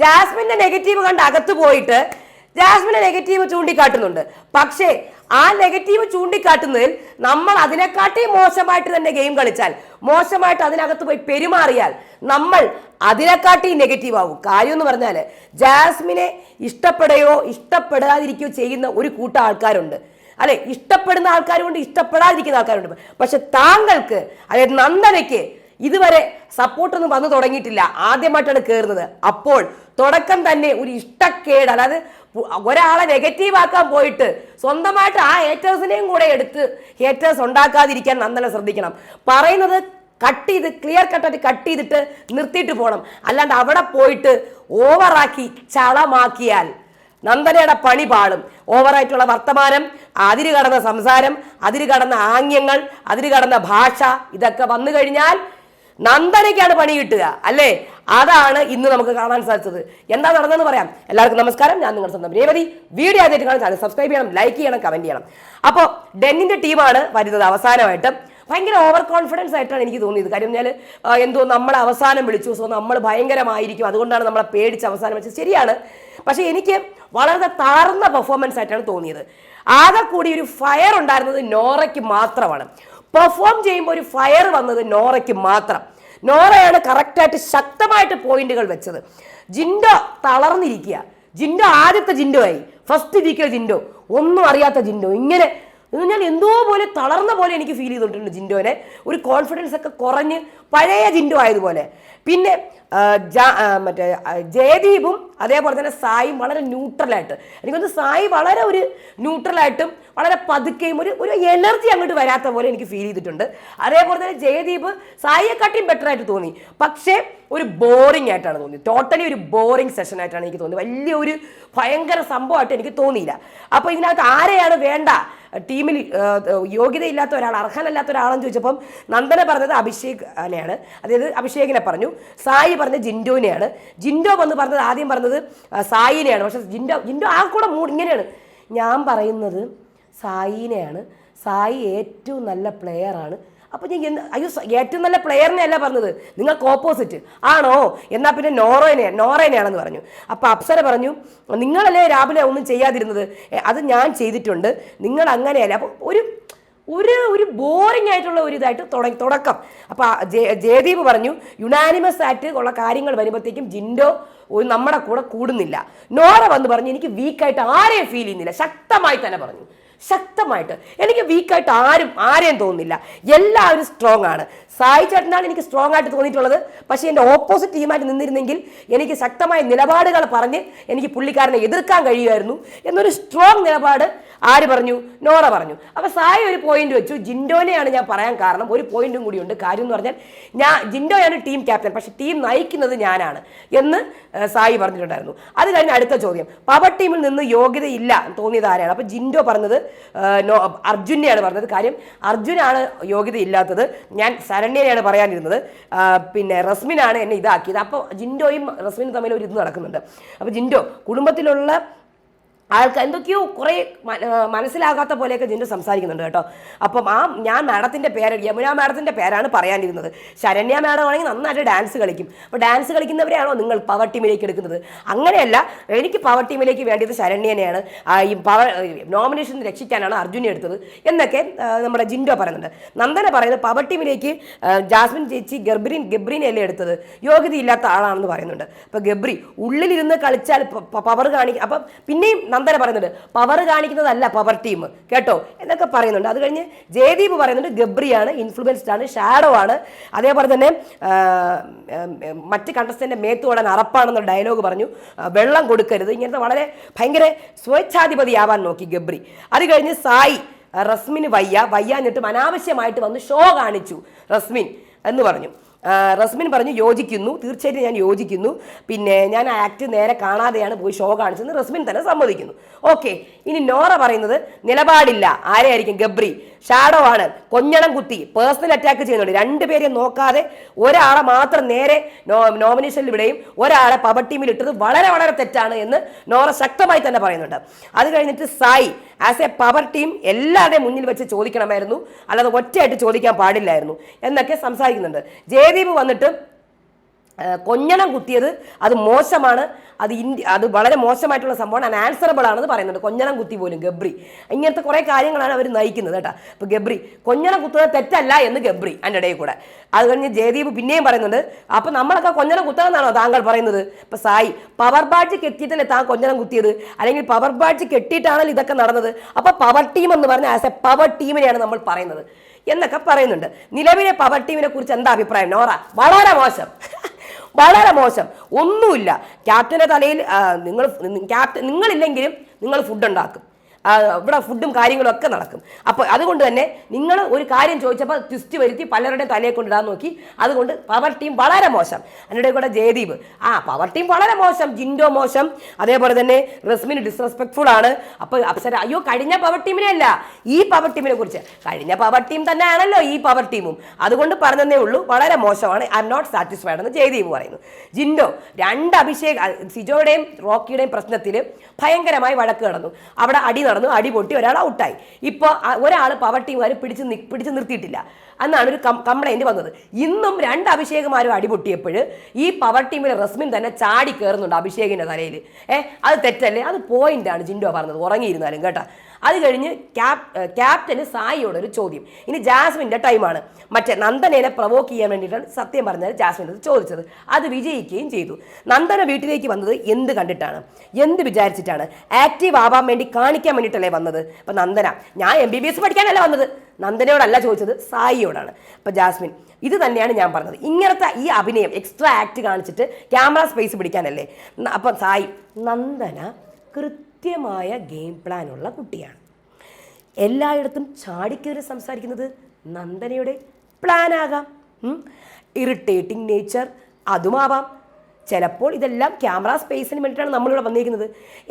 ജാസ്മിന്റെ നെഗറ്റീവ് കണ്ട് അകത്ത് പോയിട്ട് ജാസ്മിന്റെ നെഗറ്റീവ് ചൂണ്ടിക്കാട്ടുന്നുണ്ട്. പക്ഷേ ആ നെഗറ്റീവ് ചൂണ്ടിക്കാട്ടുന്നതിൽ നമ്മൾ അതിനെക്കാട്ടി മോശമായിട്ട് തന്നെ ഗെയിം കളിച്ചാൽ മോശമായിട്ട് അതിനകത്ത് പോയി പെരുമാറിയാൽ നമ്മൾ അതിനെക്കാട്ടി നെഗറ്റീവ് ആവും. കാര്യം എന്ന് പറഞ്ഞാൽ ജാസ്മിനെ ഇഷ്ടപ്പെടുകയോ ഇഷ്ടപ്പെടാതിരിക്കുകയോ ചെയ്യുന്ന ഒരു കൂട്ടം ആൾക്കാരുണ്ട്. അല്ലെ ഇഷ്ടപ്പെടുന്ന ആൾക്കാരുണ്ട് ഇഷ്ടപ്പെടാതിരിക്കുന്ന ആൾക്കാരുണ്ട് പക്ഷെ താങ്കൾക്ക് അതായത് നന്ദനയ്ക്ക് ഇതുവരെ സപ്പോർട്ടൊന്നും വന്നു തുടങ്ങിയിട്ടില്ല. ആദ്യമായിട്ടാണ് കയറുന്നത് അപ്പോൾ തുടക്കം തന്നെ ഒരു ഇഷ്ടക്കേട്. അതായത് ഒരാളെ നെഗറ്റീവ് ആക്കാൻ പോയിട്ട് സ്വന്തമായിട്ട് ആ ഹേറ്റേഴ്സിനെയും കൂടെ എടുത്ത് ഹേറ്റേഴ്സ് ഉണ്ടാക്കാതിരിക്കാൻ നന്നല്ല ശ്രദ്ധിക്കണം. പറയുന്നത് കട്ട് ചെയ്ത് ക്ലിയർ കട്ടായിട്ട് കട്ട് ചെയ്തിട്ട് നിർത്തിയിട്ട് പോകണം അല്ലാണ്ട് അവിടെ പോയിട്ട് ഓവറാക്കി ചളമാക്കിയാൽ നന്ദനയുടെ പണി പാടും ഓവറായിട്ടുള്ള വർത്തമാനം അതിര് കടന്ന സംസാരം അതിര് കടന്ന ആംഗ്യങ്ങൾ അതിര് കടന്ന ഭാഷ ഇതൊക്കെ വന്നു കഴിഞ്ഞാൽ നന്ദനയ്ക്കാണ് പണി കിട്ടുക അല്ലേ? അതാണ് ഇന്ന് നമുക്ക് കാണാൻ സാധിച്ചത്. എന്താ നടന്നതെന്ന് പറയാം. എല്ലാവർക്കും നമസ്കാരം. ഞാൻ നിങ്ങളുടെ സ്വന്തം രേവതി. വീഡിയോ ആദ്യമായിട്ട് കാണാൻ ചാനൽ സബ്സ്ക്രൈബ് ചെയ്യണം ലൈക്ക് ചെയ്യണം കമന്റ് ചെയ്യണം. അപ്പോൾ ഡെന്നിന്റെ ടീമാണ് വരുന്നത് അവസാനമായിട്ട്. ഭയങ്കര ഓവർ കോൺഫിഡൻസ് ആയിട്ടാണ് എനിക്ക് തോന്നിയത്. കാര്യം ഞാൻ എന്തോ നമ്മളെ അവസാനം വിളിച്ചു. സോ നമ്മൾ ഭയങ്കരമായിരിക്കും. അതുകൊണ്ടാണ് നമ്മളെ പേടിച്ച് അവസാനം വെച്ചത് ശരിയാണ്. പക്ഷേ എനിക്ക് വളരെ താഴ്ന്ന പെർഫോമൻസ് ആയിട്ടാണ് തോന്നിയത്. ആകെ കൂടി ഒരു ഫയർ ഉണ്ടായിരുന്നത് നോറയ്ക്ക് മാത്രമാണ്. പെർഫോം ചെയ്യുമ്പോൾ ഒരു ഫയർ വന്നത് നോറയ്ക്ക് മാത്രം. നോറയാണ് കറക്റ്റായിട്ട് ശക്തമായിട്ട് പോയിന്റുകൾ വെച്ചത്. ജിൻഡോ തളർന്നിരിക്കുക. ജിൻഡോ ആദ്യത്തെ ജിൻഡോ ആയി. ഫസ്റ്റ് ഇരിക്കുന്ന ജിൻഡോ. ഒന്നും അറിയാത്ത ജിൻഡോ. ഇങ്ങനെ എന്ന് പറഞ്ഞാൽ എന്തോ പോലെ തളർന്ന പോലെ എനിക്ക് ഫീൽ ചെയ്തിട്ടുണ്ട് ജിൻഡോനെ. ഒരു കോൺഫിഡൻസ് ഒക്കെ കുറഞ്ഞ് പഴയ ജിൻഡോ ആയതുപോലെ. പിന്നെ മറ്റേ ജയദീപും അതേപോലെ തന്നെ സായും വളരെ ന്യൂട്രലായിട്ട് എനിക്കൊന്ന് സായി വളരെ ഒരു ന്യൂട്രലായിട്ടും വളരെ പതുക്കെയും ഒരു ഒരു എനർജി അങ്ങോട്ട് വരാത്ത പോലെ എനിക്ക് ഫീൽ ചെയ്തിട്ടുണ്ട്. അതേപോലെ തന്നെ ജയദീപ് സായിയെക്കാട്ടിയും ബെറ്റർ ആയിട്ട് തോന്നി. പക്ഷേ ഒരു ബോറിംഗ് ആയിട്ടാണ് തോന്നി. ടോട്ടലി ഒരു ബോറിംഗ് സെഷൻ ആയിട്ടാണ് എനിക്ക് തോന്നിയത് വലിയ ഒരു ഭയങ്കര സംഭവമായിട്ട് എനിക്ക് തോന്നിയില്ല. അപ്പോൾ ഇതിനകത്ത് ആരെയാണ് വേണ്ട? ടീമിൽ യോഗ്യതയില്ലാത്ത ഒരാൾ അർഹനല്ലാത്ത ഒരാളെന്ന് ചോദിച്ചപ്പം നന്ദന പറഞ്ഞത് അഭിഷേക് അനെയാണ് അതായത് അഭിഷേകിനെ പറഞ്ഞു. സായി പറഞ്ഞത് ജിൻഡോനെയാണ്. ജിൻഡോ വന്ന് പറഞ്ഞത് ആദ്യം പറഞ്ഞത് സായിനെയാണ്. പക്ഷെ ജിൻഡോ ജിൻഡോ ആ കൂടെ മൂഡ് ഇങ്ങനെയാണ്. ഞാൻ പറയുന്നത് സായിനെയാണ്. സായി ഏറ്റവും നല്ല പ്ലെയറാണ് അപ്പോൾ ഞാൻ അയ്യോ ഏറ്റവും നല്ല പ്ലെയറിനെ അല്ല പറഞ്ഞത്. നിങ്ങൾക്ക് ഓപ്പോസിറ്റ് ആണോ? എന്നാൽ പിന്നെ നോറോനെ നോറേനെയാണെന്ന് പറഞ്ഞു. അപ്പോൾ അപ്സര പറഞ്ഞു നിങ്ങളല്ലേ രാവിലെ ഒന്നും ചെയ്യാതിരുന്നത്? അത് ഞാൻ ചെയ്തിട്ടുണ്ട്. നിങ്ങൾ അങ്ങനെയല്ല. അപ്പോൾ ഒരു ഒരു ഒരു ബോറിംഗ് ആയിട്ടുള്ള ഒരു ഇതായിട്ട് തുടങ്ങി തുടക്കം. അപ്പോൾ ജയദീപ് പറഞ്ഞു യുണാനിമസ് ആയിട്ട് ഉള്ള കാര്യങ്ങൾ വരുമ്പോഴത്തേക്കും ജിൻഡോ നമ്മുടെ കൂടെ കൂടുന്നില്ല. നോറ വന്ന് പറഞ്ഞു എനിക്ക് വീക്കായിട്ട് ആരെയും ഫീൽ ചെയ്യുന്നില്ല. ശക്തമായി തന്നെ പറഞ്ഞു. ശക്തമായിട്ട്. എനിക്ക് വീക്കായിട്ട് ആരും ആരെയും തോന്നുന്നില്ല. എല്ലാവരും സ്ട്രോങ് ആണ്. സായി ചേട്ടനാണ് എനിക്ക് സ്ട്രോങ് ആയിട്ട് തോന്നിയിട്ടുള്ളത്. പക്ഷേ എന്റെ ഓപ്പോസിറ്റ് ടീമായിട്ട് നിന്നിരുന്നെങ്കിൽ എനിക്ക് ശക്തമായ നിലപാടുകൾ പറഞ്ഞ് എനിക്ക് പുള്ളിക്കാരനെ എതിർക്കാൻ കഴിയുമായിരുന്നു. എന്നൊരു സ്ട്രോങ് നിലപാട് ആര് പറഞ്ഞു? നോറ പറഞ്ഞു. അപ്പോൾ സായി ഒരു പോയിന്റ് വെച്ചു. ജിൻഡോനെയാണ് ഞാൻ പറയാൻ കാരണം. ഒരു പോയിന്റും കൂടിയുണ്ട്. കാര്യം എന്ന് പറഞ്ഞാൽ ഞാൻ ജിൻഡോയാണ് ടീം ക്യാപ്റ്റൻ പക്ഷെ ടീം നയിക്കുന്നത് ഞാനാണ് എന്ന് സായി പറഞ്ഞിട്ടുണ്ടായിരുന്നു. അത് കഴിഞ്ഞ് അടുത്ത ചോദ്യം. പവർ ടീമിൽ നിന്ന് യോഗ്യതയില്ല തോന്നിയത് ആരാണ്? അപ്പോൾ ജിൻഡോ പറഞ്ഞത് അർജുനെയാണ് പറഞ്ഞത്. കാര്യം അർജുനാണ് യോഗ്യതയില്ലാത്തത്. ഞാൻ ശരണ്യനെയാണ് പറയാനിരുന്നത്. പിന്നെ റസ്മിനാണ് എന്നെ ഇതാക്കിയത്. അപ്പോൾ ജിൻഡോയും റസ്മിനും തമ്മിൽ ഒരു ഇത് നടക്കുന്നുണ്ട്. അപ്പോൾ ജിൻഡോ കുടുംബത്തിലുള്ള ആൾക്ക് എന്തൊക്കെയോ കുറേ മനസ്സിലാകാത്ത പോലെയൊക്കെ ജിൻഡു സംസാരിക്കുന്നുണ്ട് കേട്ടോ. അപ്പം ആ ഞാൻ മാഡത്തിന്റെ പേര് യമുന മാഡത്തിന്റെ പേരാണ് പറയാനിരുന്നത്. ശരണ്യ മാഡം ആണെങ്കിൽ നന്നായിട്ട് ഡാൻസ് കളിക്കും. അപ്പോൾ ഡാൻസ് കളിക്കുന്നവരെയാണോ നിങ്ങൾ പവർ ടീമിലേക്ക് എടുക്കുന്നത്? അങ്ങനെയല്ല എനിക്ക് പവർ ടീമിലേക്ക് വേണ്ടിയത് ശരണ്യനെയാണ്. ഈ പവർ നോമിനേഷൻ രക്ഷിക്കാനാണ് അർജുനെ എടുത്തത്. എന്നൊക്കെ നമ്മുടെ ജിൻഡോ പറയുന്നുണ്ട്. നന്ദന പറയുന്നത് പവർ ടീമിലേക്ക് ജാസ്മിൻ ചേച്ചി ഗബ്രീൻ ഗബ്രിനെയല്ലേ എടുത്തത്? യോഗ്യതയില്ലാത്ത ആളാണെന്ന് പറയുന്നുണ്ട്. അപ്പോൾ ഗബ്രി ഉള്ളിലിരുന്ന് കളിച്ചാൽ പവർ കാണിക്കും അപ്പം പിന്നെയും നന്ദന പറയുന്നുണ്ട്. പവർ കാണിക്കുന്നതല്ല പവർ ടീം കേട്ടോ? എന്നൊക്കെ പറയുന്നുണ്ട്. അത് കഴിഞ്ഞ് ജയദീപ് പറയുന്നുണ്ട് ഗബ്രിയാണ് ഇൻഫ്ലുവൻസ്ഡ് ആണ് ഷാഡോ ആണ്. അതേപോലെ തന്നെ മറ്റ് കണ്ടസ്റ്റന്റെ മേത്തോടാൻ അറപ്പാണെന്ന ഡയലോഗ് പറഞ്ഞു. വെള്ളം കൊടുക്കരുത്. ഇങ്ങനത്തെ വളരെ ഭയങ്കര സ്വേച്ഛാധിപതിയാവാൻ നോക്കി ഗബ്രി. അത് കഴിഞ്ഞ് സായി റസ്മിന് വയ്യ. വയ്യാഞ്ഞിട്ടും അനാവശ്യമായിട്ട് വന്ന് ഷോ കാണിച്ചു റസ്മിൻ എന്ന് പറഞ്ഞു. റസ്മിൻ പറഞ്ഞു യോജിക്കുന്നു. തീർച്ചയായിട്ടും ഞാൻ യോജിക്കുന്നു. പിന്നെ ഞാൻ ആക്ട് നേരെ കാണാതെയാണ് പോയി ഷോ കാണിച്ചെന്ന് റസ്മിൻ തന്നെ സമ്മതിക്കുന്നു. ഓക്കെ ഇനി നോറ പറയുന്നത് നിലപാടില്ല. ആരെയായിരിക്കും ഗബ്രി? ഷാഡോ ആണ് കൊഞ്ഞണം കുത്തി പേഴ്സണൽ അറ്റാക്ക് ചെയ്യുന്നുണ്ട്. രണ്ടുപേരെയും നോക്കാതെ ഒരാളെ മാത്രം നേരെ നോമിനേഷനിൽ വിടുകയും ഒരാളെ പവർ ടീമിൽ ഇട്ടത് വളരെ വളരെ തെറ്റാണ് എന്ന് നോറ ശക്തമായി തന്നെ പറയുന്നുണ്ട്. അത് കഴിഞ്ഞിട്ട് Sai as a power team എല്ലാവരുടെയും മുന്നിൽ വെച്ച് ചോദിക്കണമായിരുന്നു. അല്ലാതെ ഒറ്റയായിട്ട് ചോദിക്കാൻ പാടില്ലായിരുന്നു. എന്നൊക്കെ സംസാരിക്കുന്നുണ്ട്. ജയദീപ് വന്നിട്ട് കൊഞ്ഞണം കുത്തിയത് അത് മോശമാണ്. അത് ഇന്ത്യ അത് വളരെ മോശമായിട്ടുള്ള സംഭവമാണ്. അനാൻസറബിൾ ആണെന്ന് പറയുന്നുണ്ട്. കൊഞ്ഞണം കുത്തി പോലും ഗബ്രി. ഇങ്ങനത്തെ കുറേ കാര്യങ്ങളാണ് അവർ നയിക്കുന്നത് കേട്ടോ. അപ്പോൾ ഗബ്രി കൊഞ്ഞണം കുത്തുന്നത് തെറ്റല്ല എന്ന് ഗബ്രി അതിന്റെ ഇടയിൽ കൂടെ. അത് കഴിഞ്ഞ് ജയദീപ് പിന്നെയും പറയുന്നുണ്ട് അപ്പോൾ നമ്മളൊക്കെ കൊഞ്ഞണം കുത്തണമെന്നാണോ താങ്കൾ പറയുന്നത്? ഇപ്പോൾ സായി പവർ ബാഡ്ജ് കെട്ടിയിട്ടല്ലേ താൻ കൊഞ്ഞണം കുത്തിയത്? അല്ലെങ്കിൽ പവർ ബാഡ്ജ് കെട്ടിയിട്ടാണല്ലോ ഇതൊക്കെ നടന്നത്? അപ്പോൾ പവർ ടീം എന്ന് പറഞ്ഞാൽ ആസ് എ പവർ ടീമിനെയാണ് നമ്മൾ പറയുന്നത്. എന്നൊക്കെ പറയുന്നുണ്ട്. നിലവിലെ പവർ ടീമിനെ കുറിച്ച് എന്താ അഭിപ്രായം? നോറ വളരെ മോശം. വളരെ മോശം. ഒന്നുമില്ല. ക്യാപ്റ്റന്റെ തലയിൽ നിങ്ങൾ ക്യാപ്റ്റൻ നിങ്ങളില്ലെങ്കിലും നിങ്ങൾ ഫുഡ് ഉണ്ടാക്കും. ഇവിടെ ഫുഡും കാര്യങ്ങളും ഒക്കെ നടക്കും. അപ്പോൾ അതുകൊണ്ട് തന്നെ നിങ്ങൾ ഒരു കാര്യം ചോദിച്ചപ്പോൾ ട്വിസ്റ്റ് വരുത്തി പലരുടെയും തലയെ കൊണ്ടിടാൻ നോക്കി. അതുകൊണ്ട് പവർ ടീം വളരെ മോശം. അതിന്റെ കൂടെ ജയദീപ്. ആ പവർ ടീം വളരെ മോശം. ജിൻഡോ മോശം. അതേപോലെ തന്നെ റസ്മിന് ഡിസ്റെസ്പെക്ട്ഫുൾ ആണ്. അപ്പോൾ അപ്സര അയ്യോ കഴിഞ്ഞ പവർ ടീമിനെ അല്ല ഈ പവർ ടീമിനെ കുറിച്ച്. കഴിഞ്ഞ പവർ ടീം തന്നെ ആണല്ലോ ഈ പവർ ടീമും അതുകൊണ്ട് പറഞ്ഞതേ ഉള്ളൂ വളരെ മോശമാണ്. ഐ എം നോട്ട് സാറ്റിസ്ഫൈഡ് എന്ന് ജയദീപ് പറയുന്നു. ജിൻഡോ രണ്ട് അഭിഷേക് സിജോയുടെയും റോക്കിയുടെയും പ്രശ്നത്തിൽ ഭയങ്കരമായി വഴക്ക് നടന്നു. അവിടെ അടി നടന്നു അടി പൊട്ടി ഒരാൾ ഔട്ടായി ഇപ്പോൾ ഒരാൾ പവർ ടീമുകാർ പിടിച്ച് പിടിച്ച് നിർത്തിയിട്ടില്ല. എന്നാണ് ഒരു കംപ്ലൈന്റ് വന്നത്. ഇന്നും രണ്ട് അഭിഷേകുമാരും അടിപൊട്ടിയപ്പോൾ ഈ പവർ ടീമിലെ റസ്മിൻ തന്നെ ചാടി കയറുന്നുണ്ട് അഭിഷേകിന്റെ തലയിൽ. ഏഹ് അത് തെറ്റല്ലേ? അത് പോയിന്റാണ് ജിൻഡോ പറഞ്ഞത് ഉറങ്ങിയിരുന്നാലും കേട്ടോ. അത് കഴിഞ്ഞ് ക്യാപ് ക്യാപ്റ്റന് സായിയോട് ഒരു ചോദ്യം. ഇനി ജാസ്മിന്റെ ടൈമാണ് മറ്റേ നന്ദനേനെ പ്രവോക്ക് ചെയ്യാൻ വേണ്ടിയിട്ടാണ് സത്യം പറഞ്ഞാൽ ജാസ്മിൻ അത് ചോദിച്ചത്. അത് വിജയിക്കുകയും ചെയ്തു. നന്ദന വീട്ടിലേക്ക് വന്നത് എന്ത് കണ്ടിട്ടാണ്? എന്ത് വിചാരിച്ചിട്ടാണ്? ആക്റ്റീവ് ആവാൻ വേണ്ടി കാണിക്കാൻ വേണ്ടിയിട്ടല്ലേ വന്നത്? അപ്പം നന്ദന ഞാൻ എം ബി ബി എസ് പഠിക്കാനല്ല വന്നത്. നന്ദനയോടല്ല ചോദിച്ചത് സായിയോടാണ്. അപ്പം ജാസ്മിൻ ഇത് തന്നെയാണ് ഞാൻ പറഞ്ഞത്. ഇങ്ങനത്തെ ഈ അഭിനയം എക്സ്ട്രാ ആക്ട് കാണിച്ചിട്ട് ക്യാമറ സ്പേസ് പിടിക്കാനല്ലേ? അപ്പം സായി നന്ദന കൃത്യമായ ഗെയിം പ്ലാൻ ഉള്ള കുട്ടിയാണ്. എല്ലായിടത്തും ചാടിക്കയറി സംസാരിക്കുന്നത് നന്ദനയുടെ പ്ലാനാകാം ഇറിറ്റേറ്റിംഗ് നേച്ചർ അതുമാവാം. ചിലപ്പോൾ ഇതെല്ലാം ക്യാമറ സ്പേസിന് വേണ്ടിയിട്ടാണ് നമ്മളിവിടെ വന്നിരിക്കുന്നത്.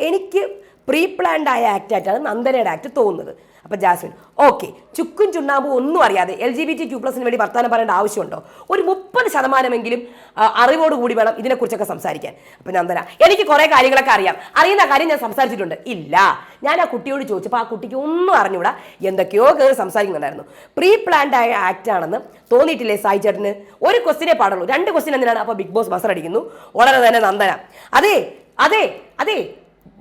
എനിക്ക് പ്രീ പ്ലാൻഡ് ആയ ആക്ട് ആയിട്ടാണ് നന്ദനയുടെ ആക്ട് തോന്നുന്നത്. അപ്പോൾ ജാസ്മിൻ ഓക്കെ ചുക്കും ചുണ്ണാമ്പും ഒന്നും അറിയാതെ L G B T Q പ്ലസിന് വേണ്ടി വർത്തമാനം പറയേണ്ട ആവശ്യമുണ്ടോ? ഒരു മുപ്പത് ശതമാനമെങ്കിലും അറിവോടുകൂടി അറിവോട് കൂടി വേണം ഇതിനെക്കുറിച്ചൊക്കെ സംസാരിക്കാൻ. അപ്പം നന്ദന എനിക്ക് കുറേ കാര്യങ്ങളൊക്കെ അറിയാം. അറിയുന്ന കാര്യം ഞാൻ സംസാരിച്ചിട്ടുണ്ട്. ഇല്ല. ഞാൻ ആ കുട്ടിയോട് ചോദിച്ചപ്പോൾ ആ കുട്ടിക്ക് ഒന്നും അറിഞ്ഞൂടാ. എന്തൊക്കെയോ കയറി സംസാരിക്കുന്നുണ്ടായിരുന്നു. പ്രീ പ്ലാൻഡ് ആയ ആക്ട് ആണെന്ന് തോന്നിയിട്ടില്ലേ സായി ചേട്ടന്? ഒരു ക്വസ്റ്റിനെ പാടുള്ളൂ. രണ്ട് ക്വസ്റ്റ്യൻ എന്തിനാണ്? അപ്പോൾ ബിഗ് ബോസ് ബസർ അടിക്കുന്നു. ഉടനെ തന്നെ നന്ദന. അതെ അതെ അതെ.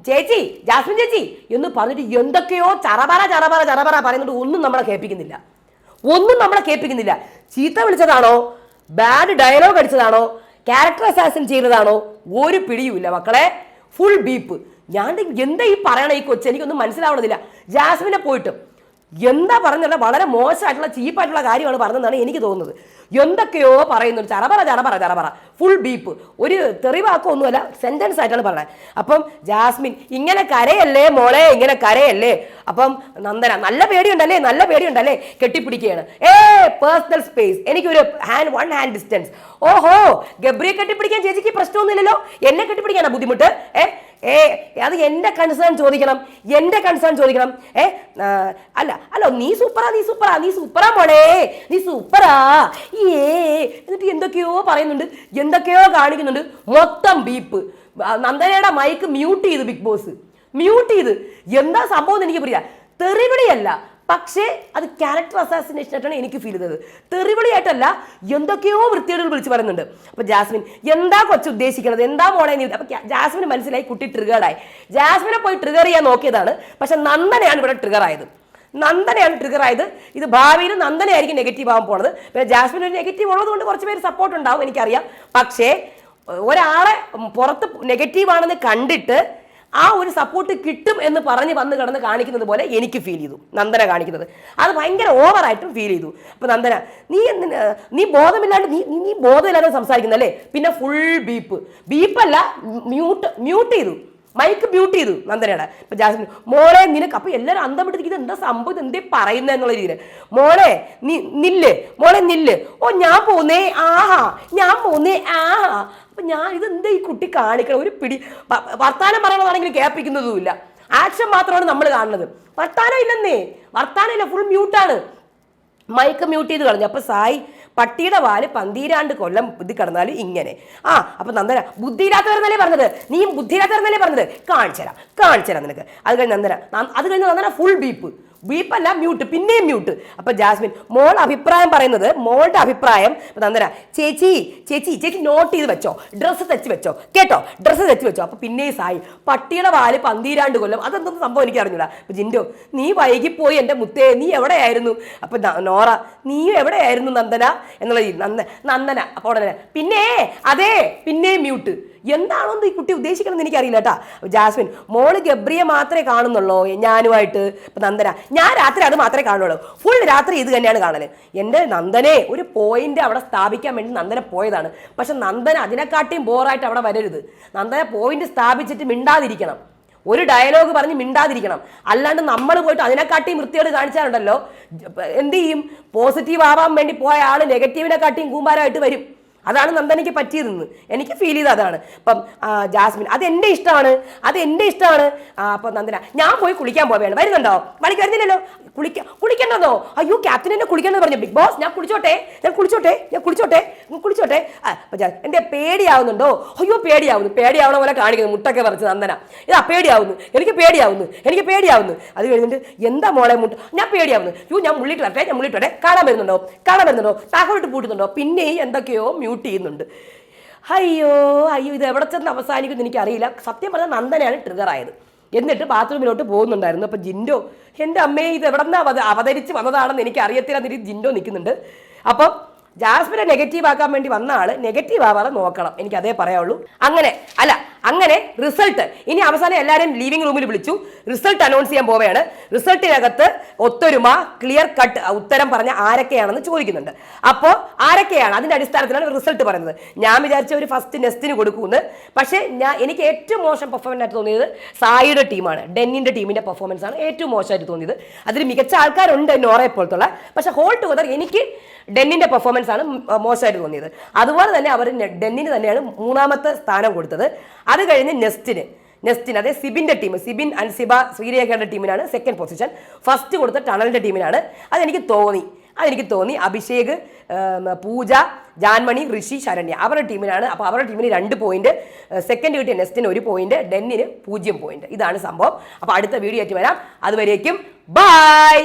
ചേച്ചി ജാസ്മിൻ ചേച്ചി എന്ന് പറഞ്ഞിട്ട് എന്തൊക്കെയോ ചറപറ ചറപറ ചറപറ പറയുന്നുണ്ട്. ഒന്നും നമ്മളെ കേൾപ്പിക്കുന്നില്ല. ഒന്നും നമ്മളെ കേൾപ്പിക്കുന്നില്ല. ചീത്ത വിളിച്ചതാണോ? ബാഡ് ഡയലോഗ് അടിച്ചതാണോ? ക്യാരക്ടർ അസാസിൻ ചെയ്തതാണോ ഒരു പിടിയുമില്ല മക്കളെ. ഫുൾ ബീപ്പ് ഞാൻ എന്താ ഈ പറയണ ഈ കൊച്ചു? എനിക്കൊന്നും മനസ്സിലാവണതില്ല. ജാസ്മിനെ പോയിട്ട്. എന്താ പറഞ്ഞത്? വളരെ മോശമായിട്ടുള്ള ചീപ്പായിട്ടുള്ള കാര്യമാണ് പറഞ്ഞതെന്നാണ് എനിക്ക് തോന്നുന്നത്. എന്തൊക്കെയോ പറയുന്നു ചറപറ ചറപറ ചറപറ ഫുൾ ബീപ്പ് ഒരു തെറിവാക്കോ ഒന്നുമല്ല സെന്റൻസ് ആയിട്ടാണ് പറയുന്നത് അപ്പം ജാസ്മിൻ ഇങ്ങനെ കരയല്ലേ മോളെ ഇങ്ങനെ കരയല്ലേ? അപ്പം നന്ദന നല്ല പേടിയുണ്ടല്ലേ നല്ല പേടിയുണ്ടല്ലേ? കെട്ടിപ്പിടിക്കുകയാണ്. ഏ പേഴ്സണൽ സ്പേസ് എനിക്കൊരു ഹാൻഡ് വൺ ഹാൻഡ് ഡിസ്റ്റൻസ് ഓഹോ ഗബ്രിയെ കെട്ടിപ്പിടിക്കാൻ ചേച്ചിക്ക് പ്രശ്നമൊന്നുമില്ലല്ലോ? എന്നെ കെട്ടിപ്പിടിക്കാനാ ബുദ്ധിമുട്ട്? ഏ ഏ അത് എന്റെ കൺസേൺ ചോദിക്കണം എന്റെ കൺസേൺ ചോദിക്കണം. ഏ അല്ല അല്ല നീ സൂപ്പറാ നീ സൂപ്പറാ നീ സൂപ്പറാ മോളെ നീ സൂപ്പറാ ഏ എന്നിട്ട് എന്തൊക്കെയോ പറയുന്നുണ്ട് എന്തൊക്കെയോ കാണിക്കുന്നുണ്ട്. മൊത്തം ബീപ്പ് നന്ദനയുടെ മൈക്ക് മ്യൂട്ട് ചെയ്ത് ബിഗ് ബോസ് മ്യൂട്ട് ചെയ്ത്. എന്താ സംഭവം എനിക്ക് പറയാ തെറിവിളിയല്ല പക്ഷേ അത് ക്യാരക്ടർ അസാസിനേഷൻ ആയിട്ടാണ് എനിക്ക് ഫീൽ ചെയ്തത്. തെറിവിളിയായിട്ടല്ല എന്തൊക്കെയോ വൃത്തിയോട് വിളിച്ച് പറയുന്നുണ്ട്. അപ്പൊ ജാസ്മിൻ എന്താ കൊച്ചു ഉദ്ദേശിക്കുന്നത് എന്താ മോളെ നീ? അപ്പൊ ക്യാ- ജാസ്മിന് മനസ്സിലായി കുട്ടി ട്രിഗേർഡായി ജാസ്മിനെ പോയി ട്രിഗർ ചെയ്യാൻ നോക്കിയതാണ് പക്ഷെ നന്ദനയാണ് ഇവിടെ ട്രിഗർ ആയത്. നന്ദനയാണ് ട്രിഗർ ആയത്. ഇത് ഭാവിയിൽ നന്ദനയായിരിക്കും നെഗറ്റീവ് ആവാൻ പോണത്. പിന്നെ ജാസ്മിൻ ഒരു നെഗറ്റീവ് ഉള്ളത് കൊണ്ട് കുറച്ച് പേര് സപ്പോർട്ട് ഉണ്ടാവും എനിക്കറിയാം. പക്ഷേ ഒരാളെ പുറത്ത് നെഗറ്റീവ് ആണെന്ന് കണ്ടിട്ട് ആ ഒരു സപ്പോർട്ട് കിട്ടും എന്ന് പറഞ്ഞ് വന്ന് കിടന്ന് കാണിക്കുന്നത് പോലെ എനിക്ക് ഫീൽ ചെയ്തു. നന്ദന കാണിക്കുന്നത്. അത് ഭയങ്കര ഓവറായിട്ടും ഫീൽ ചെയ്തു. അപ്പൊ നന്ദന നീ നീ ബോധമില്ലാണ്ട് നീ- നീ ബോധമില്ലാതെ സംസാരിക്കുന്നല്ലേ പിന്നെ ഫുൾ ബീപ്പ് ബീപ്പല്ല മ്യൂട്ട് മ്യൂട്ട് ചെയ്തു. മൈക്ക് മ്യൂട്ട് ചെയ്തു നന്ദനയുടെ. ഇപ്പൊ ജാസ്മിൻ മോളെ നിനക്ക് അപ്പൊ എല്ലാവരും അന്തം പിടിച്ചിട്ട് ഇത് എന്താ സംഭവം? എന്തേ പറയുന്നത് എന്നുള്ള രീതിയിൽ മോളെ നീ നില്ല്. മോളെ നില്ല്. ഓ ഞാൻ പോന്നേ ആഹാ. ഞാൻ പോന്നേ ആഹാ. അപ്പൊ ഞാൻ ഇത് എന്താ ഈ കുട്ടി കാണിക്കണം? ഒരു പിടി. വർത്താനം പറയണതാണെങ്കിൽ കേൾപ്പിക്കുന്നതുമില്ല. ആക്ഷൻ മാത്രമാണ് നമ്മൾ കാണുന്നത്. വർത്താനം ഇല്ലെന്നേ. വർത്താനം ഇല്ല. ഫുൾ മ്യൂട്ടാണ് മൈക്ക് മ്യൂട്ട് ചെയ്ത് കളഞ്ഞു. അപ്പൊ സായി പട്ടിയുടെ വാൽ പന്തീരാണ്ട് കൊല്ലം ഇത് കിടന്നാലും ഇങ്ങനെ. ആ അപ്പൊ നന്ദന ബുദ്ധിയില്ലാത്തവരെന്നല്ലേ പറഞ്ഞത്? നീ ബുദ്ധിയില്ലാത്തവരെന്നല്ലേ പറഞ്ഞത്? കാണിച്ചു തരാം കാണിച്ചു തരാം നിനക്ക്. അത് കഴിഞ്ഞ് നന്ദന അത് കഴിഞ്ഞ് നന്ദന ഫുൾ ബീപ്പ് ബീപ്പല്ല മ്യൂട്ട് പിന്നെയും മ്യൂട്ട് അപ്പൊ ജാസ്മിൻ മോൾ അഭിപ്രായം പറയുന്നത് മോളുടെ അഭിപ്രായം നന്ദന ചേച്ചി ചേച്ചി ചേച്ചി നോട്ട് ചെയ്ത് വെച്ചോ ഡ്രസ്സ് തെച്ച് വെച്ചോ കേട്ടോ ഡ്രസ്സ് തെച്ച് വെച്ചോ. അപ്പൊ പിന്നെയും സായി പട്ടിയുടെ വാൽ പന്തീരാണ്ട് കൊല്ലം. അതെന്തൊന്നും സംഭവം എനിക്ക് അറിഞ്ഞൂടാ. അപ്പൊ ജിൻഡോ നീ വൈകിപ്പോയി എന്റെ മുത്തേ നീ എവിടെയായിരുന്നു? അപ്പൊ നോറ നീ എവിടെയായിരുന്നു നന്ദന? എന്നുള്ള നന്ദ നന്ദന. അപ്പോൾ ഉടനെ പിന്നെ അതെ പിന്നെയും മ്യൂട്ട് എന്താണോ ഈ കുട്ടി ഉദ്ദേശിക്കണമെന്ന് എനിക്കറിയില്ല കേട്ടാ. ജാസ്മിൻ മോൾ ഗബ്രിയെ മാത്രമേ കാണുന്നുള്ളൂ ഞാനുമായിട്ട്. ഇപ്പൊ നന്ദന ഞാൻ രാത്രി അത് മാത്രമേ കാണുള്ളൂ. ഫുൾ രാത്രി ഇത് തന്നെയാണ് കാണൽ. എന്റെ നന്ദനെ ഒരു പോയിന്റ് അവിടെ സ്ഥാപിക്കാൻ വേണ്ടി നന്ദന പോയതാണ്. പക്ഷെ നന്ദന അതിനെക്കാട്ടിയും ബോറായിട്ട് അവിടെ വരരുത്. നന്ദന പോയിന്റ് സ്ഥാപിച്ചിട്ട് മിണ്ടാതിരിക്കണം. ഒരു ഡയലോഗ് പറഞ്ഞ് മിണ്ടാതിരിക്കണം. അല്ലാണ്ട് നമ്മൾ പോയിട്ട് അതിനെക്കാട്ടിയും വൃത്തിയോട് കാണിച്ചാലുണ്ടല്ലോ. എന്ത് ചെയ്യും? പോസിറ്റീവ് ആവാൻ വേണ്ടി പോയ ആൾ നെഗറ്റീവിനെക്കാട്ടിയും കൂമ്പാരമായിട്ട് വരും. അതാണ് നന്ദനയ്ക്ക് പറ്റിയതെന്ന്. എനിക്ക് ഫീൽ ചെയ്ത് അതാണ്. അപ്പം ജാസ്മിൻ അത് എന്റെ ഇഷ്ടമാണ്. അത് എന്റെ ഇഷ്ടമാണ്. അപ്പം നന്ദന ഞാൻ പോയി കുളിക്കാൻ പോവുകയാണ് വരുന്നുണ്ടോ? വലിക്ക് വരുന്നില്ലല്ലോ. കുളിക്ക കുളിക്കണ്ടോ അയ്യോ ക്യാപ്റ്റൻ എന്നെ കുളിക്കണമെന്ന് പറഞ്ഞു. ബിഗ് ബോസ് ഞാൻ കുളിച്ചോട്ടെ. ഞാൻ കുളിച്ചോട്ടെ. ഞാൻ കുളിച്ചോട്ടെ. കുളിച്ചോട്ടെ. എന്റെ പേടിയാവുന്നുണ്ടോ? അയ്യോ പേടിയാവുന്നു. പേടിയാവണ പോലെ കാണിക്കുന്നു മുട്ടൊക്കെ പറിച്ച് നന്ദന. ഇതാ പേടിയാവുന്നു. എനിക്ക് പേടിയാവുന്നു. എനിക്ക് പേടിയാവുന്നു. അത് കഴിഞ്ഞിട്ട് എന്താ മോളെ മുട്ട? ഞാൻ പേടിയാവുന്നു. അയ്യോ ഞാൻ മുള്ളിട്ടെ ഞാൻ മുള്ളിട്ടോട്ടെ കാണാൻ വരുന്നുണ്ടോ? കാണാൻ വരുന്നുണ്ടോ? താക്കോട്ട് പൂട്ടുന്നുണ്ടോ? പിന്നെയും എന്തൊക്കെയോ മ്യൂട്ട് ചെയ്യുന്നുണ്ട്. അയ്യോ അയ്യോ ഇത് എവിടെ ചെന്ന് അവസാനിക്കുമെന്ന് എനിക്കറിയില്ല. സത്യം പറഞ്ഞാൽ നന്ദനാണ് ട്രിഗർ ആയത്. എന്നിട്ട് ബാത്റൂമിലോട്ട് പോകുന്നുണ്ടായിരുന്നു. അപ്പോൾ ജിൻഡോ എന്റെ അമ്മയെ ഇത് എവിടെ നിന്ന് അവത അവതരിച്ച് വന്നതാണെന്ന് എനിക്ക് അറിയത്തില്ല എന്നിട്ട് ജിൻഡോ നിൽക്കുന്നുണ്ട്. അപ്പം ജാസ്മിനെ നെഗറ്റീവ് ആക്കാൻ വേണ്ടി വന്ന ആൾ നെഗറ്റീവ് ആവാതെ നോക്കണം. എനിക്ക് അതേ പറയാവുള്ളൂ അങ്ങനെ അല്ല അങ്ങനെ റിസൾട്ട്. ഇനി അവസാനം എല്ലാവരും ലീവിംഗ് റൂമിൽ വിളിച്ചു. റിസൾട്ട് അനൗൺസ് ചെയ്യാൻ പോവുകയാണ്. റിസൾട്ടിനകത്ത് ഒത്തൊരുമ ക്ലിയർ കട്ട് ഉത്തരം പറഞ്ഞ ആരൊക്കെയാണെന്ന് ചോദിക്കുന്നുണ്ട്. അപ്പോൾ ആരൊക്കെയാണ്? അതിന്റെ അടിസ്ഥാനത്തിലാണ് റിസൾട്ട് പറയുന്നത്. ഞാൻ വിചാരിച്ച ഒരു ഫസ്റ്റ് നെസ്റ്റിന് കൊടുക്കുമെന്ന് പക്ഷേ ഞാൻ എനിക്ക് ഏറ്റവും മോശം പെർഫോമൻസ് ആയിട്ട് തോന്നിയത് സായിയുടെ ടീമാണ്. ഡെന്നിന്റെ ടീമിന്റെ പെർഫോമൻസ് ആണ് ഏറ്റവും മോശമായിട്ട് തോന്നിയത്. അതിൽ മികച്ച ആൾക്കാരുണ്ട് നോറയെ പോലത്തുള്ള. പക്ഷേ ഹോൾ ടുഗദർ എനിക്ക് ഡെന്നിന്റെ പെർഫോമൻസ് ആണ് മോശമായിട്ട് തോന്നിയത്. അതുപോലെ തന്നെ അവർ ഡെന്നിന് തന്നെയാണ് മൂന്നാമത്തെ സ്ഥാനം കൊടുത്തത്. അത് കഴിഞ്ഞ് നെസ്റ്റിന്. നെസ്റ്റിന് അതായത് സിബിന്റെ ടീം സിബിൻ ആൻഡ് സിബ ശ്രീരേഖയുടെ ടീമിനാണ് സെക്കൻഡ് പൊസിഷൻ ഫസ്റ്റ് കൊടുത്ത ടണലിന്റെ ടീമിനാണ്. അതെനിക്ക് തോന്നി. അതെനിക്ക് തോന്നി. അഭിഷേക് പൂജ ജാൻമണി ഋഷി ശരണ്യ. അവരുടെ ടീമിനാണ്. അപ്പോൾ അവരുടെ ടീമിന് രണ്ട് പോയിന്റ് സെക്കൻഡ് കിട്ടിയ നെസ്റ്റിന് ഒരു പോയിന്റ് ഡെന്നിന് പൂജ്യം പോയിന്റ് ഇതാണ് സംഭവം. അപ്പോൾ അടുത്ത വീഡിയോ ആയിട്ട് വരാം. അതുവരേക്കും ബൈ